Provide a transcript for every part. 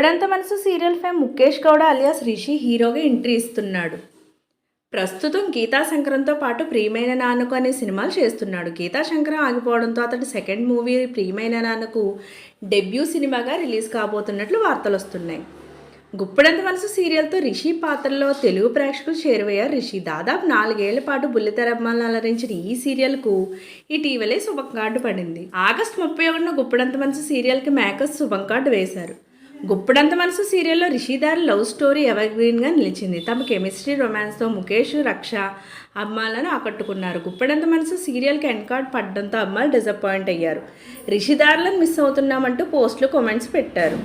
Guppedantha Manasu serial fame Mukesh Gowda alias Rishi హీరోగా entry ఇస్తున్నాడు. ప్రస్తుతం గీతా శంకరంతో పాటు ప్రియమైన నాన్నకు అనే సినిమాలు చేస్తున్నాడు. గీతా శంకరం ఆగిపోవడంతో అతడి సెకండ్ మూవీ ప్రియమైన నాన్నకు డెబ్యూ సినిమాగా రిలీజ్ కాబోతున్నట్లు వార్తలు వస్తున్నాయి. గుప్పడంత మనసు సీరియల్తో రిషి పాత్రలో తెలుగు ప్రేక్షకులు చేరువయ్యారు. రిషి దాదాపు నాలుగేళ్ళ పాటు బుల్లితెరమ్మలను అలరించిన ఈ సీరియల్కు ఇటీవలే శుభం కార్డు పడింది. ఆగస్టు ముప్పై ఒకటిన గుప్పడంత మనసు సీరియల్కి మేకర్స్ శుభం కార్డు వేశారు. గుప్పడంత మనసు సీరియల్లో రిషిదార్ లవ్ స్టోరీ ఎవర్గ్రీన్గా నిలిచింది. తమ కెమిస్ట్రీ రొమాన్స్తో ముఖేష్ రక్ష అమ్మాలను ఆకట్టుకున్నారు. గుప్పడంత మనసు సీరియల్కి ఎన్కార్డ్ పడడంతో అమ్మాయిలు డిసప్పాయింట్ అయ్యారు. రిషిదార్లను మిస్ అవుతున్నామంటూ పోస్టులు కామెంట్స్ పెట్టారు.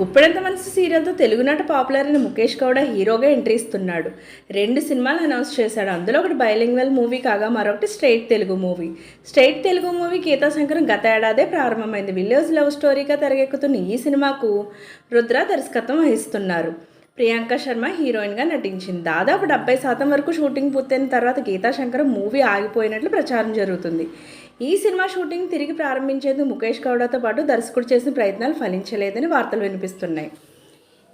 గుప్పెడంత మనసు సీరియల్తో తెలుగునాట పాపులర్ అయిన ముఖేష్ గౌడ హీరోగా ఎంట్రీ ఇస్తున్నాడు. రెండు సినిమాలు అనౌన్స్ చేశాడు. అందులో ఒకటి బైలింగ్వెల్ మూవీ కాగా మరొకటి straight Telugu movie. Straight Telugu movie Geetha Shankaram గత ఏడాదే ప్రారంభమైంది. విలేజ్ లవ్ స్టోరీగా తెరకెక్కుతున్న ఈ సినిమాకు రుద్ర దర్శకత్వం వహిస్తున్నారు. ప్రియాంక శర్మ హీరోయిన్గా నటించింది. దాదాపు డెబ్బై శాతం వరకు షూటింగ్ పూర్తయిన తర్వాత గీతా శంకర్ మూవీ ఆగిపోయినట్లు ప్రచారం జరుగుతుంది. ఈ సినిమా షూటింగ్ తిరిగి ప్రారంభించేందుకు ముఖేష్ గౌడతో పాటు దర్శకుడు చేసిన ప్రయత్నాలు ఫలించలేదని వార్తలు వినిపిస్తున్నాయి.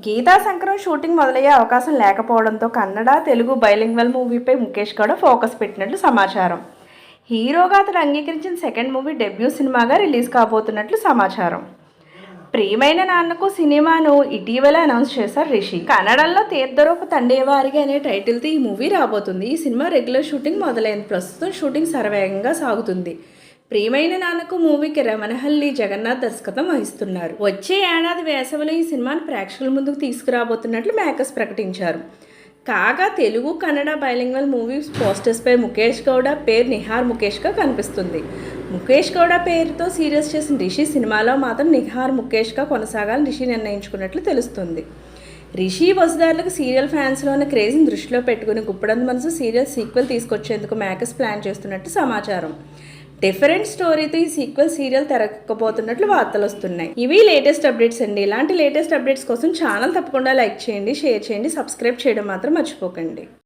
గీతా శంకరం షూటింగ్ మొదలయ్యే అవకాశం లేకపోవడంతో కన్నడ తెలుగు బైలింగ్వల్ మూవీపై ముఖేష్ గౌడ ఫోకస్ పెట్టినట్లు సమాచారం. హీరోగా అతను అంగీకరించిన సెకండ్ మూవీ డెబ్యూ సినిమాగా రిలీజ్ కాబోతున్నట్లు సమాచారం. ప్రియమైన నాన్నకు సినిమాను ఇటీవల అనౌన్స్ చేశారు రిషి. కన్నడలో తీర్థరూపు తండేవారిగా అనే టైటిల్తో ఈ మూవీ రాబోతుంది. ఈ సినిమా రెగ్యులర్ షూటింగ్ మొదలైంది ప్రస్తుతం షూటింగ్ సర్వేగంగా సాగుతుంది. ప్రియమైన నాన్నకు మూవీకి రమణహల్లి జగన్నాథ్ దర్శకత్వం వహిస్తున్నారు. వచ్చే ఏడాది వేసవిలో ఈ సినిమాను ప్రేక్షకుల ముందుకు తీసుకురాబోతున్నట్లు మేకర్స్ ప్రకటించారు. కాగా తెలుగు కన్నడ బైలింగ్వల్ మూవీస్ పోస్టర్స్పై ముఖేష్ గౌడ పేరు నిహార్ ముఖేష్గా కనిపిస్తుంది. ముఖేష్ గౌడ పేరుతో సీరియల్స్ చేసిన రిషి సినిమాలో మాత్రం నిహార్ ముఖేష్గా కొనసాగాలని రిషి నిర్ణయించుకున్నట్లు తెలుస్తుంది. రిషి వసుదారులకు సీరియల్ ఫ్యాన్స్లో ఉన్న క్రేజ్ని దృష్టిలో పెట్టుకుని గుప్పడంత మనసు సీరియల్ సీక్వెల్ తీసుకొచ్చేందుకు మేకర్స్ ప్లాన్ చేస్తున్నట్టు సమాచారం. డిఫరెంట్ స్టోరీతో ఈ సీక్వెల్ సీరియల్ తెరకపోతున్నట్లు వార్తలు వస్తున్నాయి. ఇవి లేటెస్ట్ అప్డేట్స్ అండి. ఇలాంటి లేటెస్ట్ అప్డేట్స్ కోసం ఛానల్ తప్పకుండా లైక్ చేయండి షేర్ చేయండి సబ్స్క్రైబ్ చేయడం మాత్రం మర్చిపోకండి.